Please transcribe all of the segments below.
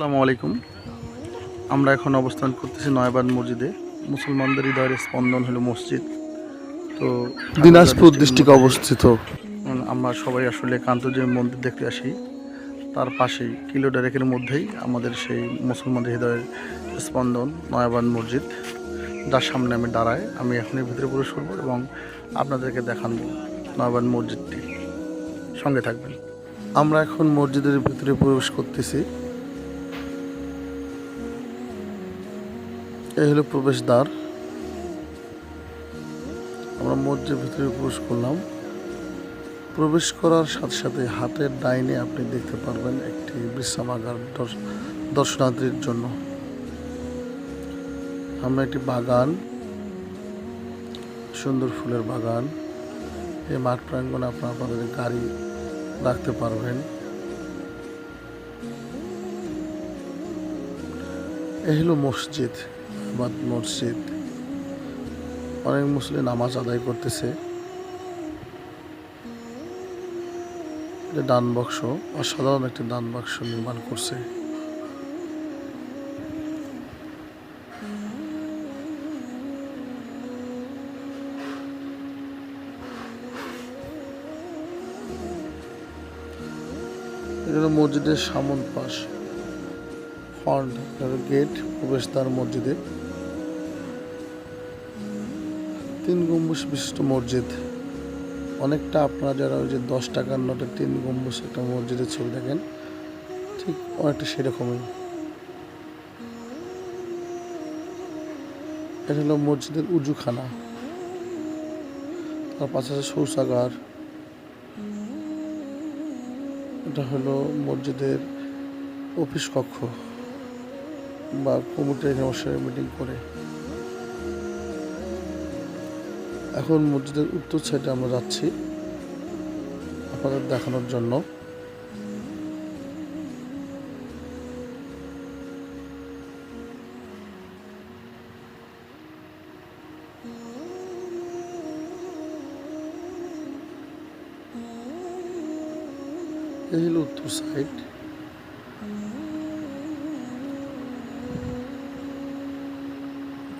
আসসালামু আলাইকুম। আমরা এখন অবস্থান করতেছি নয়াবাদ মসজিদে। মুসলমানদের হৃদয়ের স্পন্দন হলো মসজিদ। তো দিনাজপুর ডিস্ট্রিক্টে অবস্থিত। আমরা সবাই আসলে কান্তজি মন্দির দেখতে আসি তার পাশেই কিলো ডেরেকের মধ্যেই আমাদের সেই মুসলমানদের হৃদয়ের স্পন্দন নয়াবাদ মসজিদ। যার সামনে আমি দাঁড়াই আমি এখনই ভিতরে প্রবেশ করব এবং আপনাদেরকে দেখানো নয়াবাদ মসজিদটি। সঙ্গে থাকবেন। আমরা এখন মসজিদের ভিতরে প্রবেশ করতেছি। এই হলো প্রবেশদ্বার। আমরা মসজিদের ভিতরে প্রবেশ করলাম। প্রবেশ করার সাথে সাথে হাতের ডাইনে আপনি দেখতে পারবেন একটি বিশ্রামাগার দর্শ- দর্শনার্থীর জন্য। আমরা একটি বাগান। সুন্দর ফুলের বাগান। এই মাঠ প্রাঙ্গণে আপনার আপনাদের গাড়ি রাখতে পারবেন। এই হলো মসজিদ। আবাদ মসজিদ। অনেক মুসলিম নামাজ আদায় করতেছে। এটা দান বাক্স, অসাধারণ একটি দান বাক্স নির্মাণ করছে। মসজিদের সামন পাশ। ফ্রন্ট গেট প্রবেশদ্বার মসজিদে। তিন গম্বুজ বিশিষ্ট মসজিদ। অনেকটা আপনারা যারা ওই যে দশ টাকার নোটের তিন গম্বুজ একটা মসজিদের ছবি দেখেন, ঠিক অনেকটা সেরকমই। এটা হলো মসজিদের উজুখানা। তার পাশে আছে শৌচাগার। এটা হলো মসজিদের অফিস কক্ষ। বা কমিটি এখানে বসে মিটিং করে। এখন মসজিদের উত্তর সাইডে আমরা যাচ্ছি আপনাদের দেখানোর জন্য। এই হলো উত্তর সাইড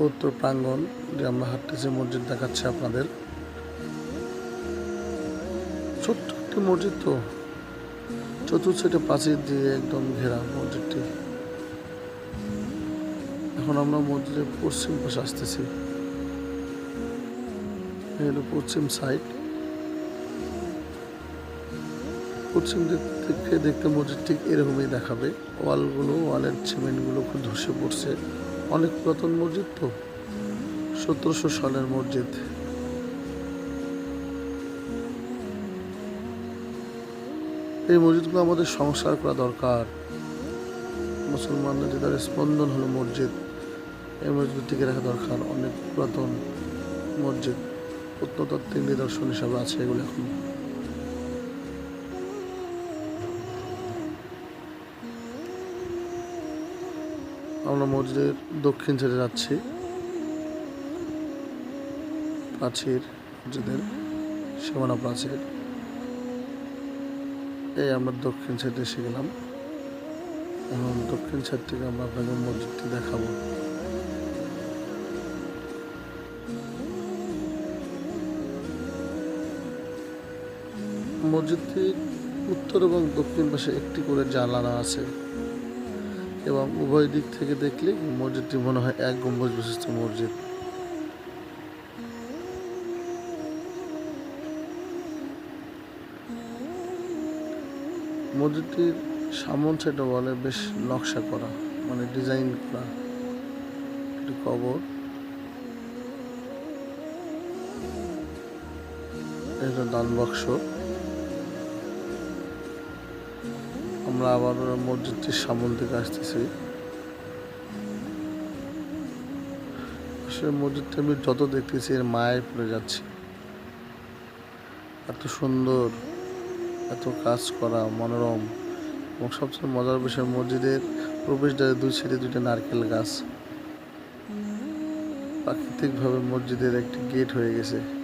উত্তর প্রাঙ্গণ যে আমরা হাঁটতেছি, মসজিদ দেখাচ্ছে আপনাদের। ছোট্ট একটি মসজিদ তো, চতুর্থ প্রাচীর দিয়ে একদম ঘেরা মসজিদটি। এখন আমরা মসজিদের পশ্চিম পাশে আসতেছি। হলো পশ্চিম সাইড। পশ্চিম দিক থেকে দেখতে মসজিদ ঠিক এরকমই দেখাবে। ওয়ালগুলো, ওয়ালের সিমেন্টগুলো খুব ধসে পড়ছে। অনেক পুরাতন মসজিদ তো? সতেরোশো সালের মসজিদ। এই মসজিদগুলো আমাদের সংস্কার করা দরকার। মুসলমানদের যে তার স্পন্দন হলো মসজিদ, এই মসজিদ টিকে রাখা দরকার। অনেক পুরাতন মসজিদ, প্রত্নতাত্ত্বিক নিদর্শন হিসাবে আছে এগুলো এখন। আমরা মসজিদের দক্ষিণ সাইডে যাচ্ছি। প্রাচীর, মসজিদের সীমানা প্রাচীর। এই আমরা দক্ষিণ সাইডে এসে গেলাম। এবং দক্ষিণ সাইড থেকে আমরা আপনাকে মসজিদটি দেখাবো। মসজিদটির উত্তর এবং দক্ষিণ পাশে একটি করে জানালা আছে। এবং উভয় দিক থেকে দেখলে মসজিদটি মনে হয় এক গম্বুজ বিশিষ্ট মসজিদ। মসজিদটির সামন সেটা বলে বেশ নকশা করা মানে ডিজাইন করা। একটি কবর। এটা দান বাক্স আমরা আবার মসজিদটির সামন থেকে আসতেছি। আসলে মসজিদটা আমি যত দেখতেছি, এর মায়ের পড়ে যাচ্ছি। এত সুন্দর, এত কাজ করা, মনোরম। এবং সবচেয়ে মজার বিষয়, মসজিদের প্রবেশদ্বারে দুই সাইডে দুইটা নারকেল গাছ। প্রাকৃতিকভাবে মসজিদের একটি গেট হয়ে গেছে।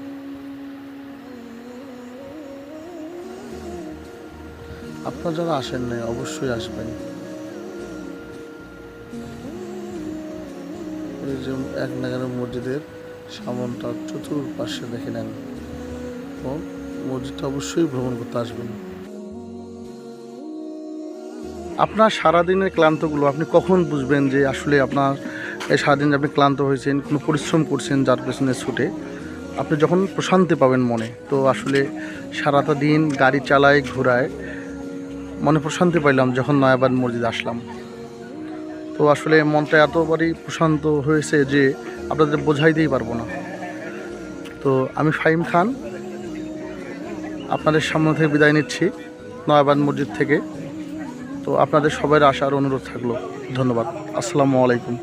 আপনারা যারা আসেন নাই, অবশ্যই আসবেন। এক নাগারের মসজিদের সামনটা চতুর্পাশে দেখে নেন। এবং মসজিদটা অবশ্যই ভ্রমণ করতে আসবেন। আপনার সারাদিনের ক্লান্তগুলো আপনি কখন বুঝবেন যে আসলে আপনার এই সারাদিন আপনি ক্লান্ত হয়েছেন, কোনো পরিশ্রম করছেন যার পেছনে ছুটে? আপনি যখন প্রশান্তি পাবেন মনে, তো আসলে সারাটা দিন গাড়ি চালায়, ঘোরায় মনে প্রশান্তি পাইলাম যখন নয়াবাদ মসজিদ আসলাম। তো আসলে মনটা এতবারই প্রশান্ত হয়েছে যে আপনাদের বোঝাইতেই পারব না। তো আমি ফাইম খান, আপনাদের সামনে থেকে বিদায় নিচ্ছি নয়াবাদ মসজিদ থেকে। তো আপনাদের সবাই আসার অনুরোধ থাকল। ধন্যবাদ। আসসালামু আলাইকুম।